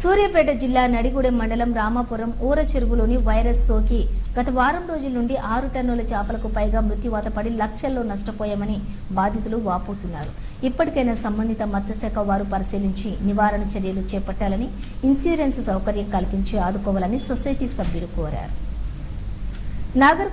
సూర్యాపేట జిల్లా నడిగూడెం మండలం రామాపురం ఊర చెరువులోని వైరస్ సోకి గత వారం రోజుల నుండి ఆరు టన్నుల చేపలకు పైగా మృత్యువాత పడి లక్షల్లో నష్టపోయామని బాధితులు వాపోతున్నారు. ఇప్పటికైనా సంబంధిత మత్స్యశాఖ వారు పరిశీలించి నివారణ చర్యలు చేపట్టాలని ఇన్సూరెన్స్ సౌకర్యం కల్పించి ఆదుకోవాలని సొసైటీ సభ్యులు కోరారు. నాగర్